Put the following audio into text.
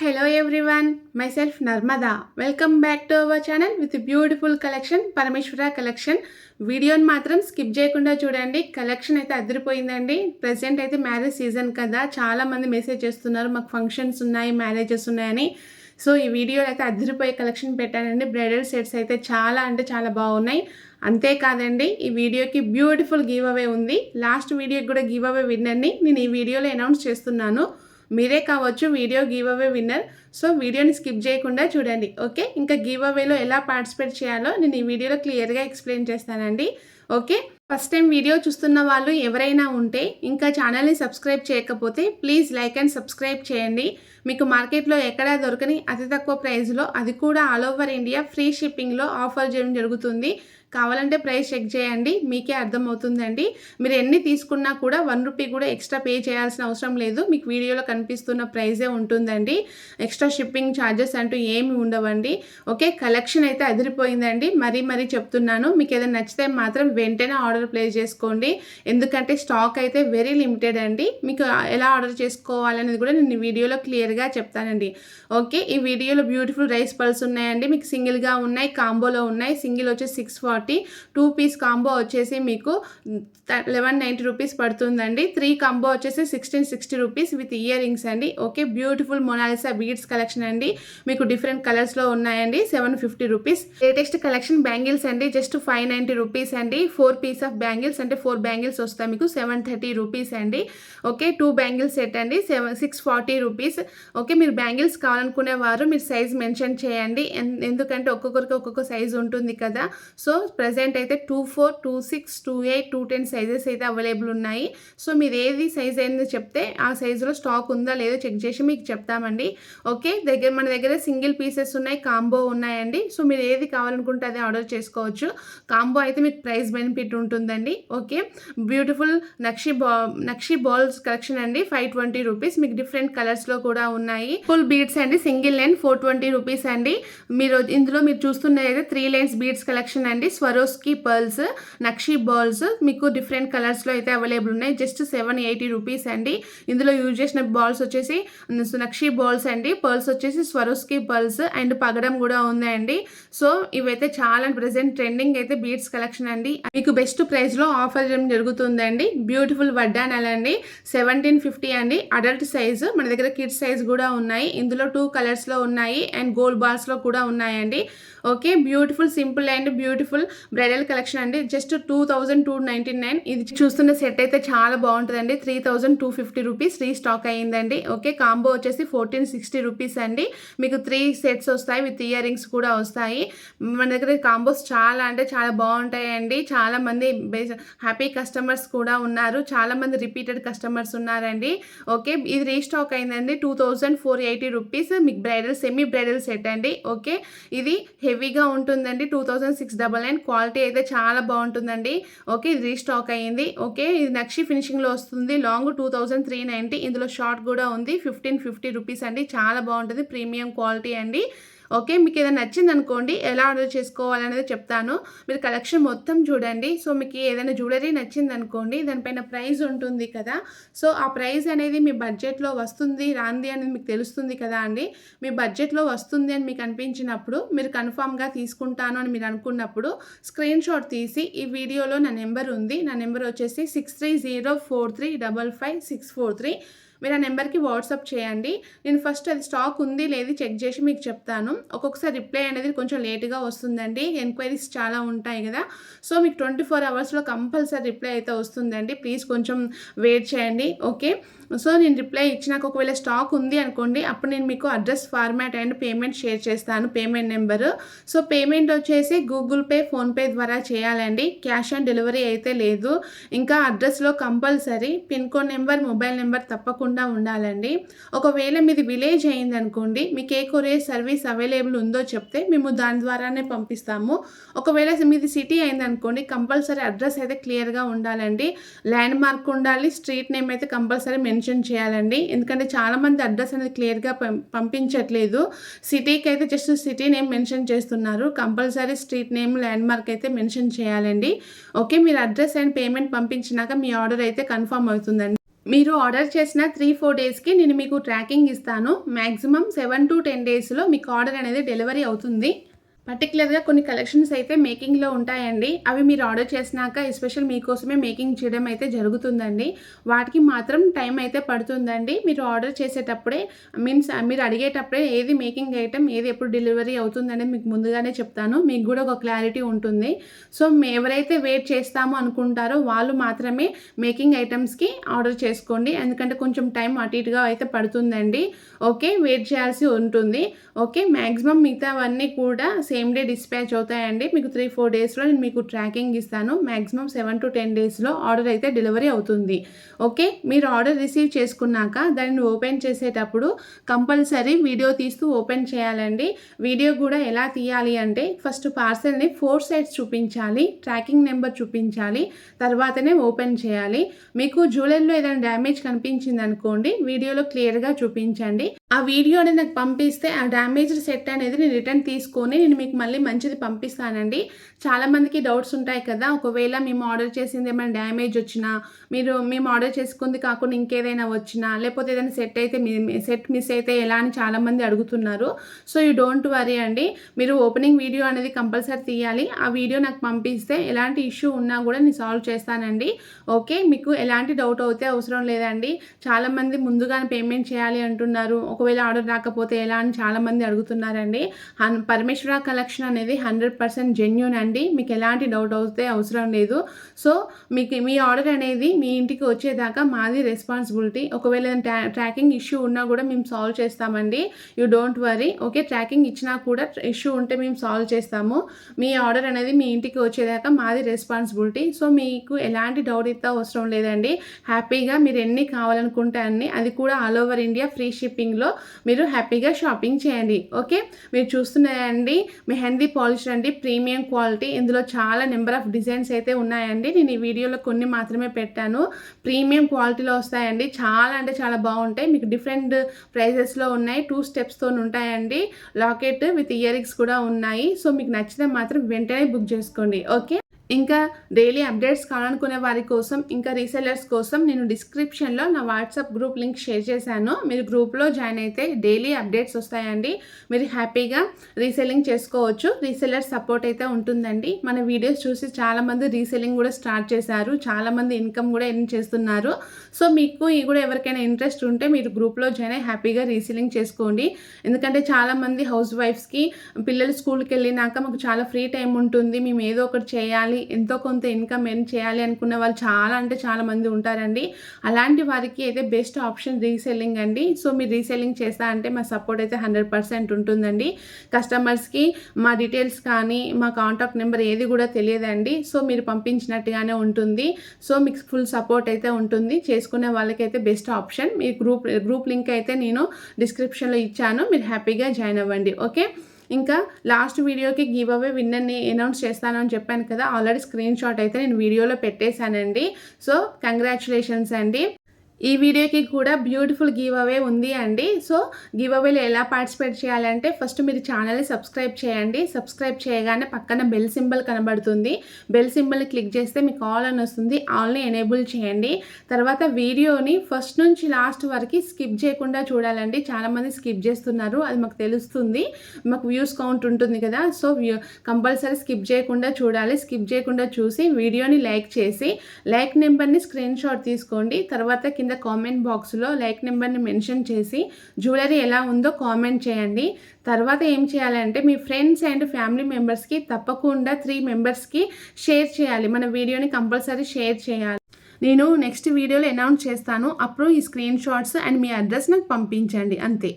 Hello everyone myself Narmada welcome back to our channel with beautiful collection Parameshwara collection వీడియోని మాత్రం skip చేయకుండా చూడండి. Collection అయితే అదిరిపోయిందండి. ప్రజెంట్ అయితే మ్యారేజ్ సీజన్ కదా. చాలా మంది మెసేజ్ చేస్తున్నారు మాకు ఫంక్షన్స్ ఉన్నాయి మ్యారేజెస్ ఉన్నాయని. సో ఈ వీడియోలో అయితే అదిరిపోయే కలెక్షన్ పెట్టానండి. బ్రైడల్ సెట్స్ అయితే చాలా అంటే చాలా బాగున్నాయి. అంతేకాదండి ఈ వీడియోకి బ్యూటిఫుల్ గివ్ అవే ఉంది లాస్ట్ వీడియోకి కూడా గివ్ అవే విన్నండి నేను ఈ వీడియోలో అనౌన్స్ చేస్తున్నాను. మీరే కావచ్చు video give away winner. So వీడియోని స్కిప్ చేయకుండా చూడండి ఓకే? ఇంకా గివ్ అవేలో ఎలా పార్టిసిపేట్ చేయాలో నేను ఈ వీడియోలో క్లియర్గా ఎక్స్ప్లెయిన్ చేస్తానండి ఓకే? ఫస్ట్ టైం వీడియో చూస్తున్న వాళ్ళు ఎవరైనా ఉంటే ఇంకా ఛానల్ని సబ్స్క్రైబ్ చేయకపోతే ప్లీజ్ లైక్ అండ్ సబ్స్క్రైబ్ చేయండి. మీకు మార్కెట్లో ఎక్కడా దొరకని అతి తక్కువ ప్రైస్లో అది కూడా ఆల్ ఓవర్ ఇండియా ఫ్రీ షిప్పింగ్లో ఆఫర్ చేయడం జరుగుతుంది. కావాలంటే ప్రైస్ చెక్ చేయండి. మీకే అర్థమవుతుందండి. మీరు ఎన్ని తీసుకున్నా కూడా వన్ రూపీ కూడా ఎక్స్ట్రా పే చేయాల్సిన అవసరం లేదు. మీకు వీడియోలో కనిపిస్తున్న ప్రైజే ఉంటుందండి. ఎక్స్ట్రా షిప్పింగ్ ఛార్జెస్ అంటూ ఏమి ఉండవండి. ఓకే కలెక్షన్ అయితే అదిరిపోయిందండి. మరీ మరీ చెప్తున్నాను. మీకు ఏదైనా నచ్చితే మాత్రం వెంటనే ఆర్డర్ ప్లేస్ చేసుకోండి. ఎందుకంటే స్టాక్ అయితే వెరీ లిమిటెడ్ అండి. మీకు ఎలా ఆర్డర్ చేసుకోవాలనేది కూడా నేను వీడియోలో క్లియర్గా చెప్తానండి. ఓకే ఈ వీడియోలో బ్యూటిఫుల్ రైస్ పల్స్ ఉన్నాయండి. మీకు సింగిల్గా ఉన్నాయి కాంబోలో ఉన్నాయి. సింగిల్ వచ్చి six forty two piece combo వచ్చేసి మీకు లెవెన్ నైంటీ రూపీస్ పడుతుందండి. త్రీ కాంబో వచ్చేసి sixteen sixty rupees with earrings అండి. Okay beautiful Mona Lisa beads collection అండి. మీకు డిఫరెంట్ కలర్స్లో ఉన్నాయండి. Seven fifty rupees. Latest collection bangles అండి. జస్ట్ ఫైవ్ నైంటీ రూపీస్ అండి. ఫోర్ పీస్ ఆఫ్ బ్యాంగిల్స్ అంటే ఫోర్ బ్యాంగిల్స్ వస్తాయి మీకు. సెవెన్ థర్టీ రూపీస్ అండి. ఓకే టూ బ్యాంగిల్స్ సెట్ అండి. Seven six forty rupees. Okay మీరు బ్యాంగిల్స్ కావాలనుకునే వారు మీరు సైజ్ మెన్షన్ చేయండి. ఎందుకంటే ఒక్కొక్కరికి ఒక్కొక్క సైజ్ ఉంటుంది కదా. సో ప్రజెంట్ అయితే two four two six two eight two ten sizes అయితే అవైలబుల్ ఉన్నాయి. సో మీరు ఏది సైజ్ అయిందో చెప్తే ఆ సైజులో స్టాక్ ఉందా లేదో చెక్ చేసి మీకు చెప్తామండి. ఓకే దగ్గర మన దగ్గర సింగిల్ పీసెస్ ఉన్నాయి కాంబో ఉన్నాయండి. సో మీరు ఏది కావాలనుకుంటే అది ఆర్డర్ చేసుకోవచ్చు. కాంబో అయితే మీకు ప్రైస్ బెనిఫిట్ ఉంటుందండి. ఓకే బ్యూటిఫుల్ నక్షి బా నక్షి బాల్స్ కలెక్షన్ అండి. ఫైవ్ ట్వంటీ రూపీస్ మీకు డిఫరెంట్ కలర్స్లో కూడా ఉన్నాయి. ఫుల్ బీడ్స్ అండి. Single line four twenty rupees అండి. మీరు ఇందులో మీరు చూస్తున్నది అయితే త్రీ లైన్స్ బీడ్స్ కలెక్షన్ అండి. స్వరోస్కి పర్ల్స్ నక్షి బాల్స్ మీకు డిఫరెంట్ కలర్స్లో అయితే అవైలబుల్ ఉన్నాయి. జస్ట్ సెవెన్ ఎయిటీ రూపీస్ అండి. ఇందులో యూజ్ చేసిన బాల్స్ వచ్చేసి నక్షి బాల్స్ అండి. పర్ల్స్ వచ్చేసి స్వరోస్కి పర్ల్స్ అండ్ పగడం కూడా ఉందండి. సో ఇవైతే చాలా ప్రెసెంట్ ట్రెండింగ్ అయితే బీడ్స్ కలెక్షన్ అండి. మీకు బెస్ట్ ప్రైస్లో ఆఫర్ చేయడం జరుగుతుందండి. బ్యూటిఫుల్ వడ్డానాలు అండి. సెవెంటీన్ ఫిఫ్టీ అండి. అడల్ట్ సైజు మన దగ్గర కిడ్స్ సైజ్ కూడా ఉన్నాయి. ఇందులో టూ కలర్స్లో ఉన్నాయి అండ్ గోల్డ్ బాల్స్లో కూడా ఉన్నాయండి. Okay beautiful simple and beautiful bridal collection అండి. Just two thousand two ninety nine. ఇది చూస్తున్న సెట్ అయితే చాలా బాగుంటుందండి. Three thousand two fifty rupees restock అయ్యిందండి. ఓకే కాంబో వచ్చేసి ఫోర్టీన్ సిక్స్టీ రూపీస్ అండి. మీకు త్రీ సెట్స్ వస్తాయి విత్ ఇయర్ రింగ్స్ కూడా వస్తాయి. మన దగ్గర కాంబోస్ చాలా అంటే చాలా బాగుంటాయండి. చాలా మంది హ్యాపీ కస్టమర్స్ కూడా ఉన్నారు. చాలా మంది రిపీటెడ్ కస్టమర్స్ ఉన్నారండి. ఓకే ఇది రీస్టాక్ అయిందండి. Two thousand four eighty rupees మీకు బ్రైడల్ సెమీ బ్రైడల్ సెట్ అండి. ఓకే ఇది హెవీగా ఉంటుందండి. Two thousand six double nine quality అయితే చాలా బాగుంటుందండి. ఓకే ఇది రీస్టాక్ అయ్యింది. ఓకే ఇది నక్షి ఫినిషింగ్లో వస్తుంది. Long two thousand three ninety ఇందులో షార్ట్ కూడా ఉంది. ఫిఫ్టీన్ ఫిఫ్టీ రూపీస్ అండి. చాలా బాగుంటుంది. ప్రీమియం క్వాలిటీ అండి. ఓకే మీకు ఏదైనా నచ్చింది అనుకోండి ఎలా ఆర్డర్ చేసుకోవాలనేది చెప్తాను. మీరు కలెక్షన్ మొత్తం చూడండి. సో మీకు ఏదైనా జ్యువెలరీ నచ్చింది అనుకోండి దానిపైన ప్రైస్ ఉంటుంది కదా. సో ఆ ప్రైస్ అనేది మీ బడ్జెట్లో వస్తుంది రాంది అనేది మీకు తెలుస్తుంది కదా అండి. మీ బడ్జెట్లో వస్తుంది అని మీకు అనిపించినప్పుడు మీరు కన్ఫామ్గా తీసుకుంటాను అని మీరు అనుకున్నప్పుడు స్క్రీన్ షాట్ తీసి ఈ వీడియోలో నా నెంబర్ ఉంది. నా నెంబర్ వచ్చేసి six three zero four three double five six four three. మీరు ఆ నెంబర్కి వాట్సాప్ చేయండి. నేను ఫస్ట్ అది స్టాక్ ఉంది లేదు చెక్ చేసి మీకు చెప్తాను. ఒక్కొక్కసారి రిప్లై అనేది కొంచెం లేట్గా వస్తుందండి. ఎంక్వైరీస్ చాలా ఉంటాయి కదా. సో మీకు ట్వంటీ ఫోర్ అవర్స్లో కంపల్సరీ రిప్లై అయితే వస్తుందండి. ప్లీజ్ కొంచెం వెయిట్ చేయండి. ఓకే? సో నేను రిప్లై ఇచ్చినాక ఒకవేళ స్టాక్ ఉంది అనుకోండి అప్పుడు నేను మీకు address format and payment share చేస్తాను పేమెంట్ నెంబరు. సో పేమెంట్ వచ్చేసి గూగుల్ పే ఫోన్పే ద్వారా చేయాలండి. క్యాష్ ఆన్ డెలివరీ అయితే లేదు. ఇంకా అడ్రస్లో compulsory pin code number mobile number తప్పకుండా ఉండాలండి. ఒకవేళ మీది విలేజ్ అయిందనుకోండి మీకు ఏ కొరియర్ సర్వీస్ అవైలబుల్ ఉందో చెప్తే మేము దాని ద్వారానే పంపిస్తాము. ఒకవేళ మీది సిటీ అయిందనుకోండి కంపల్సరీ అడ్రస్ అయితే క్లియర్గా ఉండాలండి. ల్యాండ్ మార్క్ ఉండాలి స్ట్రీట్ నేమ్ అయితే కంపల్సరీ మెన్షన్ చేయాలండి. ఎందుకంటే చాలామంది అడ్రస్ అనేది క్లియర్గా పంపించట్లేదు. సిటీకి అయితే జస్ట్ సిటీ నేమ్ మెన్షన్ చేస్తున్నారు. Compulsory street name landmark అయితే మెన్షన్ చేయాలండి. ఓకే మీరు అడ్రస్ అండ్ పేమెంట్ పంపించినాక మీ ఆర్డర్ అయితే కన్ఫర్మ్ అవుతుందండి. మీరు ఆర్డర్ చేసిన త్రీ ఫోర్ డేస్కి నేను మీకు ట్రాకింగ్ ఇస్తాను. మ్యాక్సిమం సెవెన్ టు టెన్ డేస్లో మీకు ఆర్డర్ అనేది డెలివరీ అవుతుంది. పర్టికులర్గా కొన్ని కలెక్షన్స్ అయితే మేకింగ్లో ఉంటాయండి. అవి మీరు ఆర్డర్ చేసినాక ఎస్పెషల్ మీకోసమే మేకింగ్ చేయడం అయితే జరుగుతుందండి. వాటికి మాత్రం టైం అయితే పడుతుందండి. మీరు ఆర్డర్ చేసేటప్పుడే మీన్స్ మీరు అడిగేటప్పుడే ఏది మేకింగ్ ఐటమ్ ఏది ఎప్పుడు డెలివరీ అవుతుందనేది మీకు ముందుగానే చెప్తాను. మీకు కూడా ఒక క్లారిటీ ఉంటుంది. సో ఎవరైతే వెయిట్ చేస్తామో అనుకుంటారో వాళ్ళు మాత్రమే మేకింగ్ ఐటమ్స్కి ఆర్డర్ చేసుకోండి. ఎందుకంటే కొంచెం టైం అటు ఇటుగా అయితే పడుతుందండి. ఓకే వెయిట్ చేయాల్సి ఉంటుంది. ఓకే మ్యాక్సిమం మిగతావన్నీ కూడా సేమ్ సేమ్ డే డిస్పాచ్ అవుతాయండి. మీకు త్రీ ఫోర్ డేస్లో నేను మీకు ట్రాకింగ్ ఇస్తాను. మ్యాక్సిమం సెవెన్ టు టెన్ డేస్లో ఆర్డర్ అయితే డెలివరీ అవుతుంది. ఓకే మీరు ఆర్డర్ రిసీవ్ చేసుకున్నాక దాన్ని ఓపెన్ చేసేటప్పుడు కంపల్సరీ వీడియో తీస్తూ ఓపెన్ చేయాలండి. వీడియో కూడా ఎలా తీయాలి అంటే ఫస్ట్ పార్సల్ని ఫోర్ సైడ్స్ చూపించాలి ట్రాకింగ్ నెంబర్ చూపించాలి తర్వాతనే ఓపెన్ చేయాలి. మీకు జ్యువెలర్లో ఏదైనా డ్యామేజ్ కనిపించింది అనుకోండి వీడియోలో క్లియర్గా చూపించండి. ఆ వీడియో అనేది నాకు పంపిస్తే ఆ డ్యామేజ్డ్ సెట్ అనేది నేను రిటర్న్ తీసుకొని నేను మీకు మళ్ళీ మంచిది పంపిస్తానండి. చాలామందికి డౌట్స్ ఉంటాయి కదా ఒకవేళ మేము ఆర్డర్ చేసింది ఏమైనా డ్యామేజ్ వచ్చినా మీరు మేము ఆర్డర్ చేసుకుంది కాకుండా ఇంకేదైనా వచ్చినా లేకపోతే ఏదైనా సెట్ అయితే సెట్ మిస్ అయితే ఎలా అని చాలామంది అడుగుతున్నారు. సో యూ డోంట్ వరీ అండి. మీరు ఓపెనింగ్ వీడియో అనేది కంపల్సరీ తీయాలి. ఆ వీడియో నాకు పంపిస్తే ఎలాంటి ఇష్యూ ఉన్నా కూడా నేను సాల్వ్ చేస్తానండి. ఓకే? మీకు ఎలాంటి డౌట్ అవుతే అవసరం లేదండి. చాలామంది ముందుగానే పేమెంట్ చేయాలి అంటున్నారు. ఒకవేళ ఆర్డర్ రాకపోతే ఎలా అని చాలామంది అడుగుతున్నారండి. హన్ పరమేశ్వర కలెక్షన్ అనేది హండ్రెడ్ పర్సెంట్ జెన్యున్ అండి. మీకు ఎలాంటి డౌట్ అవుతే అవసరం లేదు. సో మీకు మీ ఆర్డర్ అనేది మీ ఇంటికి వచ్చేదాకా మాది రెస్పాన్సిబిలిటీ. ఒకవేళ ట్రాకింగ్ ఇష్యూ ఉన్నా కూడా మేము సాల్వ్ చేస్తామండి. You don't worry okay? Tracking ఇచ్చినా కూడా ఇష్యూ ఉంటే మేము సాల్వ్ చేస్తాము. మీ ఆర్డర్ అనేది మీ ఇంటికి వచ్చేదాకా మాది రెస్పాన్సిబిలిటీ. సో మీకు ఎలాంటి డౌట్ అయితే అవసరం లేదండి. హ్యాపీగా మీరు ఎన్ని కావాలనుకుంటే అన్ని అది కూడా ఆల్ ఓవర్ ఇండియా ఫ్రీ షిప్పింగ్లో మీరు హ్యాపీగా షాపింగ్ చేయండి ఓకే? మీరు చూస్తున్నాయండి మెహందీ పాలిష్ అండి ప్రీమియం క్వాలిటీ. ఇందులో చాలా నెంబర్ ఆఫ్ డిజైన్స్ అయితే ఉన్నాయండి. నేను ఈ వీడియోలో కొన్ని మాత్రమే పెట్టాను. ప్రీమియం క్వాలిటీలో వస్తాయండి. చాలా అంటే చాలా బాగుంటాయి. మీకు డిఫరెంట్ ప్రైజెస్లో ఉన్నాయి. టూ స్టెప్స్తో ఉంటాయండి. లాకెట్ విత్ ఇయర్ రింగ్స్ కూడా ఉన్నాయి. సో మీకు నచ్చితే మాత్రం వెంటనే బుక్ చేసుకోండి ఓకే? ఇంకా డైలీ అప్డేట్స్ కావాలనుకునే వారి కోసం ఇంకా రీసెలర్స్ కోసం నేను డిస్క్రిప్షన్లో నా వాట్సాప్ గ్రూప్ లింక్ షేర్ చేశాను. మీరు గ్రూప్లో జాయిన్ అయితే డైలీ అప్డేట్స్ వస్తాయండి. మీరు హ్యాపీగా రీసెల్లింగ్ చేసుకోవచ్చు. రీసెలర్ సపోర్ట్ అయితే ఉంటుందండి. మన వీడియోస్ చూసి చాలామంది రీసెల్లింగ్ కూడా స్టార్ట్ చేశారు. చాలామంది ఇన్కమ్ కూడా ఎర్న్ చేస్తున్నారు. సో మీకు ఇవి కూడా ఎవరికైనా ఇంట్రెస్ట్ ఉంటే మీరు గ్రూప్లో జాయిన్ అయ్యి హ్యాపీగా రీసెల్లింగ్ చేసుకోండి. ఎందుకంటే చాలామంది హౌస్ వైఫ్స్కి పిల్లలు స్కూల్కి వెళ్ళినాక మాకు చాలా ఫ్రీ టైం ఉంటుంది. మేము ఏదో ఒకటి చేయాలి చేయాలి ఎంతో కొంత ఇన్కమ్ ఎర్న్ చేయాలి అనుకున్న వాళ్ళు చాలా అంటే చాలా మంది ఉంటారండి. అలాంటి వారికి అయితే బెస్ట్ ఆప్షన్ రీసెల్లింగ్ అండి. సో మీరు రీసెల్లింగ్ చేస్తా అంటే మా సపోర్ట్ అయితే హండ్రెడ్ పర్సెంట్ ఉంటుందండి. కస్టమర్స్కి మా డీటెయిల్స్ కానీ మా కాంటాక్ట్ నెంబర్ ఏది కూడా తెలియదండి. సో మీరు పంపించినట్టుగానే ఉంటుంది. సో మీకు ఫుల్ సపోర్ట్ అయితే ఉంటుంది. చేసుకునే వాళ్ళకైతే బెస్ట్ ఆప్షన్. మీ గ్రూప్ గ్రూప్ లింక్ అయితే నేను డిస్క్రిప్షన్లో ఇచ్చాను. మీరు హ్యాపీగా జాయిన్ అవ్వండి. ఓకే? ఇంకా లాస్ట్ వీడియోకి గివ్ అవే విన్నర్ని అనౌన్స్ చేస్తాను అని చెప్పాను కదా ఆల్రెడీ స్క్రీన్ షాట్ అయితే నేను వీడియోలో పెట్టేశానండి. సో కంగ్రాచులేషన్స్ అండి. ఈ వీడియోకి కూడా బ్యూటిఫుల్ గివ్ అవే ఉంది అండి. సో గివ్ అవేలో ఎలా పార్టిసిపేట్ చేయాలంటే ఫస్ట్ మీరు ఛానల్ని సబ్స్క్రైబ్ చేయండి. సబ్స్క్రైబ్ చేయగానే పక్కన బెల్ సింబల్ కనబడుతుంది. బెల్ సింబల్ని క్లిక్ చేస్తే మీకు ఆల్ అని వస్తుంది. ఆల్ని ఎనేబుల్ చేయండి. తర్వాత వీడియోని ఫస్ట్ నుంచి లాస్ట్ వరకు స్కిప్ చేయకుండా చూడాలండి. చాలామంది స్కిప్ చేస్తున్నారు. అది మాకు తెలుస్తుంది. మాకు వ్యూస్ కౌంట్ ఉంటుంది కదా. సో కంపల్సరీ స్కిప్ చేయకుండా చూడాలి. స్కిప్ చేయకుండా చూసి వీడియోని లైక్ చేసి లైక్ నెంబర్ని స్క్రీన్ షాట్ తీసుకోండి. తర్వాత కింద కింద కామెంట్ బాక్స్లో లైక్ నెంబర్ని మెన్షన్ చేసి జ్యువెలరీ ఎలా ఉందో కామెంట్ చేయండి. తర్వాత ఏం చేయాలంటే మీ ఫ్రెండ్స్ అండ్ ఫ్యామిలీ మెంబర్స్కి తప్పకుండా త్రీ మెంబర్స్కి షేర్ చేయాలి. మన వీడియోని కంపల్సరీ షేర్ చేయాలి. నేను నెక్స్ట్ వీడియోలో అనౌన్స్ చేస్తాను. అప్పుడు ఈ స్క్రీన్ షాట్స్ అండ్ మీ అడ్రస్ నాకు పంపించండి. అంతే.